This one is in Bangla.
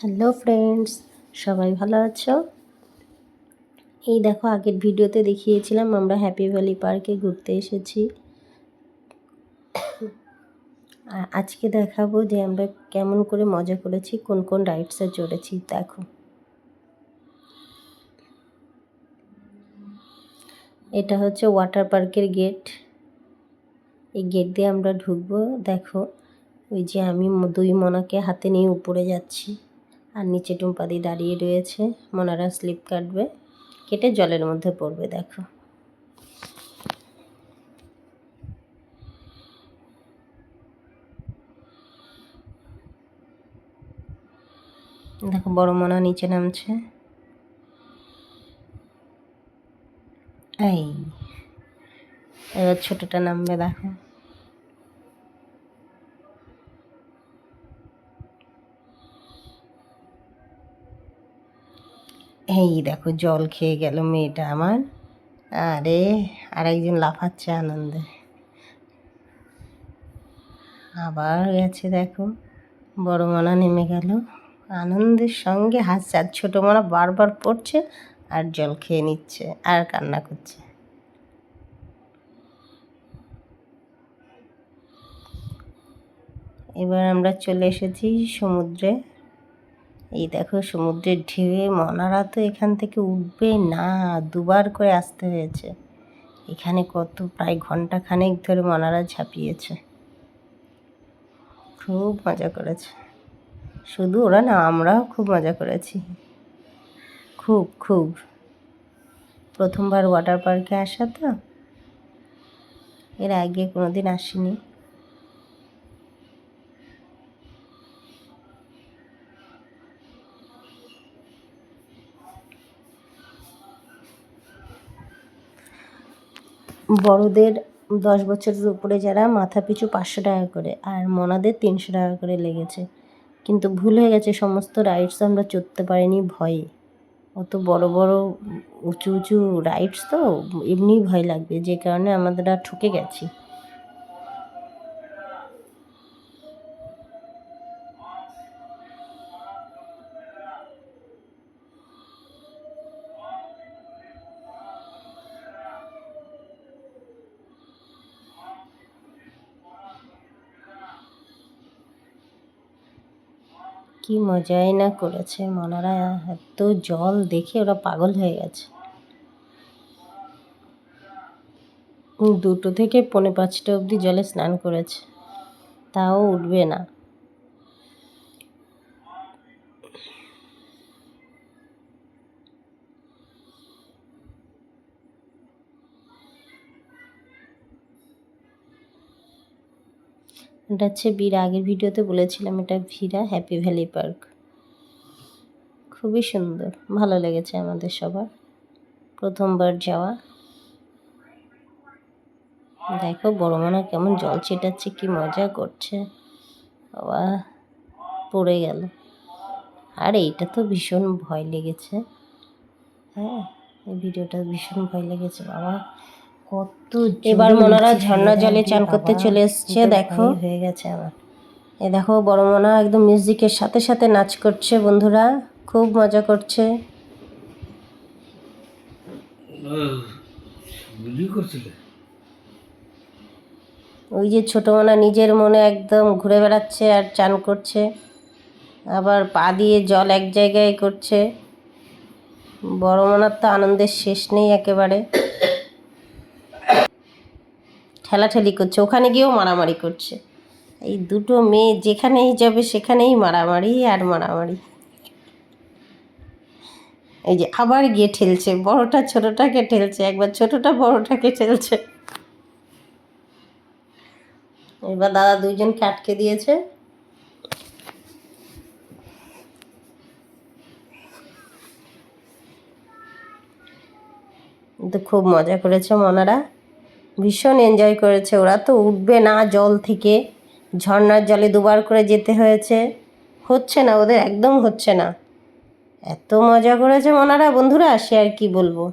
হ্যালো ফ্রেন্ডস, সবাই ভালো আছো? এই দেখো, আগের ভিডিওতে দেখিয়েছিলাম আমরা হ্যাপি ভ্যালি পার্কে ঘুরতে এসেছি। আজকে দেখাবো যে আমরা কেমন করে মজা করেছি, কোন কোন রাইডসে চড়েছি, দেখো। এটা হচ্ছে ওয়াটার পার্কের গেট। এই গেট দিয়ে আমরা ঢুকবো। দেখো, ওই যে আমি দুই মনাকে হাতে নিয়ে উপরে যাচ্ছি। আর নিচে টুম্পাদি দাঁড়িয়ে রয়েছে। মনারা স্লিপ কাটবে। কেটে জলের মধ্যে পড়বে, দেখো। দেখো, বড় মনা নিচে নামছে। এই, এবার ছোটটা নামবে, দেখো। এই দেখো জল খেয়ে গেল মেয়েটা আমার। আরে, আরেকজন লাফাচ্ছে আনন্দে। আবার গেছে দেখো, বড় মনা নেমে গেল। আনন্দের সঙ্গে হাসছে, আর ছোটো মনা বারবার পড়ছে আর জল খেয়ে নিচ্ছে আর কান্না করছে। এবার আমরা চলে এসেছি সমুদ্রে। এই দেখো সমুদ্রের ঢেউয়ে মনারা তো এখান থেকে উঠবে না, দুবার করে আসতে হয়েছে। এখানে কত, প্রায় ঘণ্টা খানেক ধরে মনারা ঝাঁপিয়েছে। খুব মজা করেছে। শুধু ওরা না, আমরাও খুব মজা করেছি। খুব খুব। প্রথমবার ওয়াটার পার্কে আসা তো? এর আগে কোনো দিন আসিনি। বড়দের দশ বছরের উপরে যারা মাথা পিছু পাঁচশো টাকা করে আর মনাদের তিনশো টাকা করে লেগেছে। কিন্তু ভুল হয়ে গেছে, সমস্ত রাইডস আমরা চড়তে পারিনি ভয়ে। অত বড় বড় উঁচু উঁচু রাইডস তো এমনিই ভয় লাগবে, যে কারণে আমাদের আর ঠকে গেছি। কি মজাই না করেছে মনারা, এত জল দেখে ওরা পাগল হয়ে গেছে। দুটো থেকে পৌনে পাঁচটা অবধি জলে স্নান করেছে, তাও উঠবে না। এটা হচ্ছে বীরা আগের ভিডিওতে বলেছিলাম এটা ভিরা হ্যাপি ভ্যালি পার্ক। খুবই সুন্দর, ভালো লেগেছে আমাদের সবার। প্রথমবার যাওয়া। দেখো, বড় মনে কেমন জল ছেটাচ্ছে, কি মজা করছে। বাবা, পড়ে গেল। আর এইটা তো ভীষণ ভয় লেগেছে। হ্যাঁ এই ভিডিওটা ভীষণ ভয় লেগেছে, বাবা। কত এবার মনারা ঝর্ণা জলে চান করতে চলে এসছে দেখো। হয়ে গেছে আমার এ দেখো বড় মনা একদম মিউজিকের সাথে সাথে নাচ করছে বন্ধুরা। খুব মজা করছে। ওই যে ছোট মনা নিজের মনে একদম ঘুরে বেড়াচ্ছে আর চান করছে। আবার পা দিয়ে জল এক জায়গায় করছে। বড় মনার তো আনন্দের শেষ নেই একেবারে। ঠেলাঠেলি করছে, ওখানে গিয়েও মারামারি করছে। এই দুটো মেয়ে যেখানেই যাবে সেখানেই মারামারি আর মারামারি। এই যে আবার গিয়ে ঠেলছে, বড়টা ছোটটাকে ঠেলছে, একবার ছোটটা বড়টাকে ঠেলছে। এবার দাদা দুইজনকে আটকে দিয়েছে। খুব মজা করেছে মনারা। ভীষণ এনজয় করেছে। ওরা তো উঠবে না জল থেকে। ঝর্নার জলে দুবার করে যেতে হয়েছে। হচ্ছে না, ওদের একদম হচ্ছে না। এত মজা করেছে ওনারা। বন্ধুরা, সে আর কি বলব?